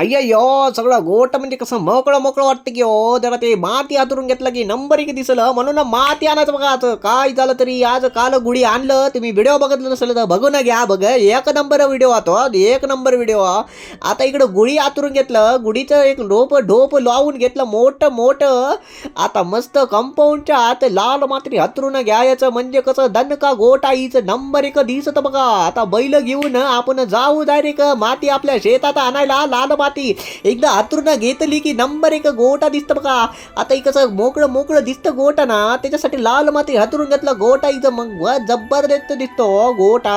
अय्यो सगळं गोट म्हणजे कसं मोकळं मोकळं वाटतं की हो जरा ते माती हातरून घेतलं की नंबर एक दिसलं. म्हणून माती आणायचं बघा आज. काय झालं तरी आज काल गुढी आणलं. तुम्ही व्हिडिओ बघितलं नसेल तर बघू ना घ्या बघ. एक नंबर व्हिडिओ आतो एक नंबर व्हिडिओ आता इकडं गुढी आतरून घेतलं. गुढीचं एक डोप ढोप लावून घेतलं. मोठं मोठं. आता मस्त कंपाऊंडच्या आत लाल मात्री हतरून घ्यायचं. म्हणजे कसं दणका गोटा हिचं? नंबर एक दिसत बघा. आता बैल घेऊन आपण जाऊ डायरेक्ट माती आपल्या शेतात आणायला लाल माती एकदा हातरून घेतली की नंबर एक गोटा दिसतं बघा. आता एक कसं मोकळं मोकळं दिसतं गोटा ना. त्याच्यासाठी लाल माती हातरून घेतलं गोटा इथं मग जबरदस्त दिसतो गोटा.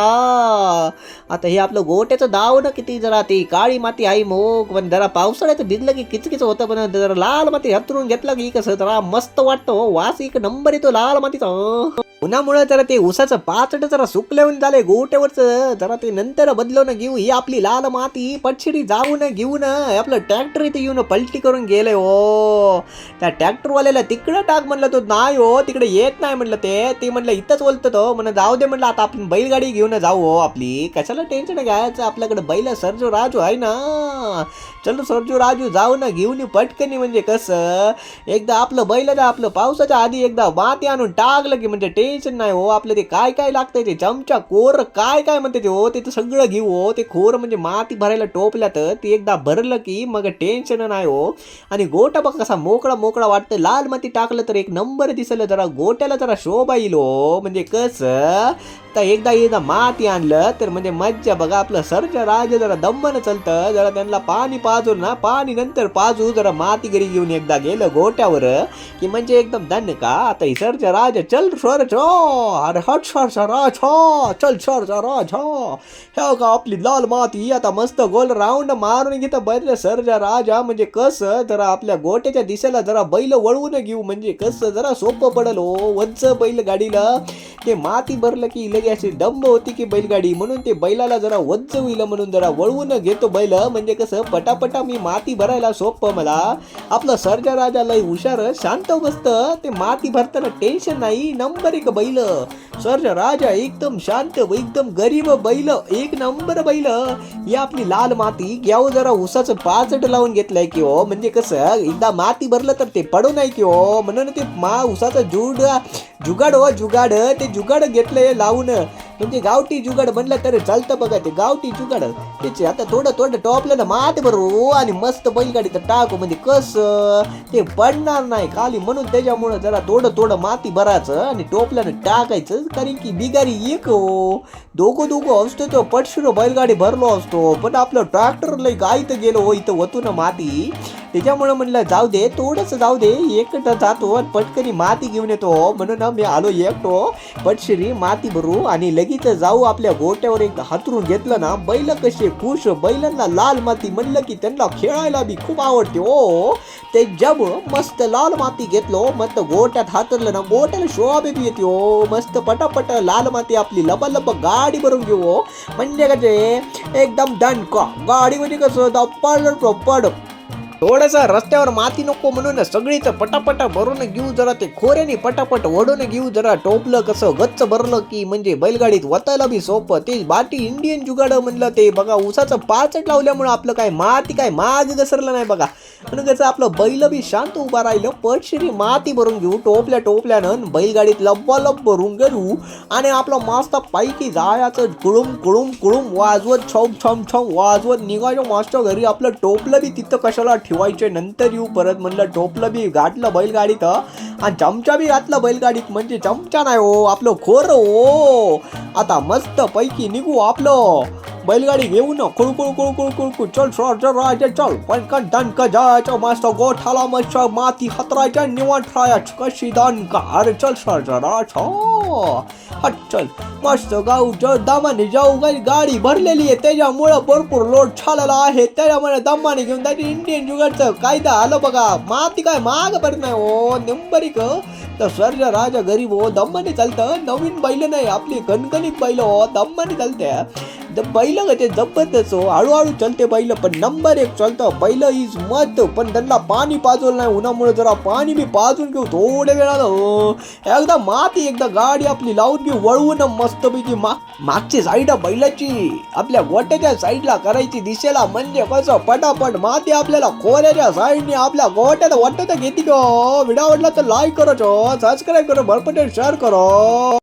आता हे आपलं गोट्याचं दाव ना किती जरा ती काळी माती आहे मोग. पण जरा पावसाळ्याचं भिजलं की किचकिच होतं पण जरा लाल माती हातरून घेतलं की कसं जरा मस्त वाटतं. हो, वास एक नंबर येतो लाल मातीचा. उन्हामुळे जरा ते उसाचं पाचट जरा सुकल्याहून झालंय गोट्यावरचं. जरा ते नंतर बदलवून घेऊ. ही आपली लाल माती पटशिरी जाऊन घेऊन आपलं ट्रॅक्टर इथे येऊन पलटी करून गेलंय हो. त्या ट्रॅक्टरवाल्याला तिकडं टाक म्हणलं तो नाही हो तिकडे येत नाही म्हणलं ते. ते म्हणलं इथंच बोलतो तो म्हणून जाऊ दे म्हणलं आता आपण बैलगाडी घेऊन जाऊ हो आपली. कशाला टेन्शन घ्यायचं? आपल्याकडे बैल सरजू राजू आहे ना. चल सरजू राजू जाऊ ना घेऊन पटकनी म्हणजे कसं? एकदा आपलं बैल आपलं पावसाच्या आधी एकदा माती आणून टाकलं की म्हणजे टेन्शन टेन्शन नाही हो आपलं ते काय काय लागतंय ते. चमचा कोर काय काय म्हणते ते हो ते तर सगळं घेऊ हो. ते खोर म्हणजे माती भरायला टोपल्या तर ते एकदा भरलं की मग टेन्शन नाही हो. आणि गोटा बघ कसा मोकळा मोकळा वाटतं लाल माती टाकलं तर एक नंबर दिसलं. जरा गोट्याला जरा शोभा येईल हो. म्हणजे कसं? तर एकदा एकदा माती आणलं तर म्हणजे मज्जा बघा. आपलं सरच राज जरा दमन चलतं. जरा त्यांना पाणी पाजू ना पाणी नंतर पाजू. जरा माती घरी घेऊन एकदा गेलं गोट्यावर. की म्हणजे एकदम धन्य का? आता ही सरच राज चल सर अरे हट सर सर छो चल सर सर छो. हे का आपली लाल माती आता मस्त गोल राऊंड मारून घेतं बैल सरजा राजा म्हणजे कसं जरा आपल्या गोट्याच्या दिशेला जरा बैल वळवून घेऊ म्हणजे कसं जरा सोपं पडल हो वंच बैल गाडीला ते माती भरलं की लगे अशी डंब होती की बैलगाडी म्हणून ते बैलाला जरा वज्ज होईल म्हणून जरा वळवून घेतो बैल म्हणजे कसं पटापटा मी माती भरायला सोपं मला. आपलं सरजा राजा लय हुशार शांत बसत ते माती भरताना टेन्शन नाही नंबर एक बैल. सर्जा राजा एकदम शांत एकदम गरीब बैल. एक नंबर बैल. ही आपली लाल माती. घ्याव जरा उसाचं पाचट लावून घेतलंय की हो. म्हणजे कसं एकदा माती भरलं तर ते पडू नाही की हो. म्हणून ते मा उसाचं जुड जुगाड हो जुगाड. ते जुगाड घेतलंय लावून. म्हणजे गावठी जुगाड म्हणलं तर चालतं बघा ते गावठी जुगाड. त्याचे आता थोडं थोडं टॉपलं ना मात भरू आणि मस्त बैलगाडी तर टाकू म्हणजे कसं? ते पडणार नाही खाली म्हणून त्याच्यामुळं जरा थोडं थोडं माती भरायचं आणि टोपल्यानं टाकायचं. कारण की बिगारी एक हो दोघं दोघं असतो तो. पटशिरो बैलगाडी भरलो असतो. पण आपलं ट्रॅक्टर लई गाईत गेलो हो इथं होतो ना माती. त्याच्यामुळे म्हणलं जाऊ दे थोडंसं जाऊ दे. एकटं जातो आणि पटकनी माती घेऊन येतो. म्हणून ना मी आलो एकटो. पटशिरी माती भरू आणि लगेच जाऊ आपल्या गोट्यावर एक हातरून घेतलं ना बैल कसे खुश बैलांना लाल माती म्हणलं की त्यांना खेळायला बी खूप आवडते ओ ते जब मस्त लाल माती घेतलो मस्त गोट्यात हातरलं ना गोट्याला शोभे बी येते ओ मस्त पटापट लाल माती आपली लबा गाडी भरून घेऊ हो. म्हणजे कसे? एकदम दणका. गाडी म्हणजे कसं? पड पड थोडस रस्त्यावर माती नको म्हणून सगळीच पटापट भरून घेऊ जरा ते खोऱ्याने पटापट ओढून घेऊ जरा टोपलं कसं गच्च भरलं की म्हणजे बैलगाडीत वतायला बी सोपं. ते बाटी इंडियन जुगाड म्हणलं ते बघा उसाचं पाचट लावल्यामुळं आपलं काय माती काय माग घसरलं नाही बघा. म्हणून कसं आपलं बैल बी शांत उभा राहिलं पटशिरी माती भरून घेऊ टोपल्या टोपल्यानं बैलगाडीत लब्बालब भरून घेऊ आणि आपलं मस्त पैकी जायचं कुळूम कुळूम कुळूम वाजवत छम छम छम वाजवत निघायचं मास्टर घरी. आपलं टोपलं बी तिथं कशाला ठेव ठेवायचे नंतर येऊ परत म्हणलं टोपलं बी गाठलं बैलगाडीत. आणि चमचा बी घातलं बैलगाडीत म्हणजे चमचा नाही हो आपलं खोर हो. आता मस्त पैकी निघू आपलं. बैलगाडी घेऊ न कुळकुळ कुळकुळ कुळ कुळ कुळ कुळ चल सर चल राजा चल. पटकन दणक जायचं मस्त गोठाला मस्त माती हतरायच्या निवांत राहायचं. कशी दणका अरे चल सर जरा हट चल. मस्त गाऊ ज दमाने जाऊ गाडी गाडी भरलेली आहे. त्याच्यामुळं भरपूर लोड छालेला आहे. त्याच्यामुळे दमाने घेऊन त्याची इंडियन जुगाडचं कायदा आलं बघा. माती काय माग पडत नाही हो नंबरिक तर सर्ज राजा गरीब हो. दम्माने चालतं. नवीन बैल नाही. आपली कणकणीत बैल हो. दम्माने चालते. बैल ते जबरदस्त हो. हळूहळू चलते बैल पण नंबर एक चलतं. बैल इज मत पण त्यांना पाणी पाजवलं नाही. उन्हामुळे जरा पाणी मी पाजून घेऊ थोड्या वेळाला हो एकदा माती एकदा गाडी आपली लावून घेऊ वळवून मस्तपैकी मा मागची साईड बैलाची. आपल्या गोट्याच्या साईडला करायची दिशेला म्हणजे कसं? पटापट माती आपल्याला खोऱ्याच्या साईडने आपल्या गोट्यात वाटत घेते ग. व्हिडिओ आवडला तर लाईक करो सबस्क्राईब करो भरपटेल शेअर करो.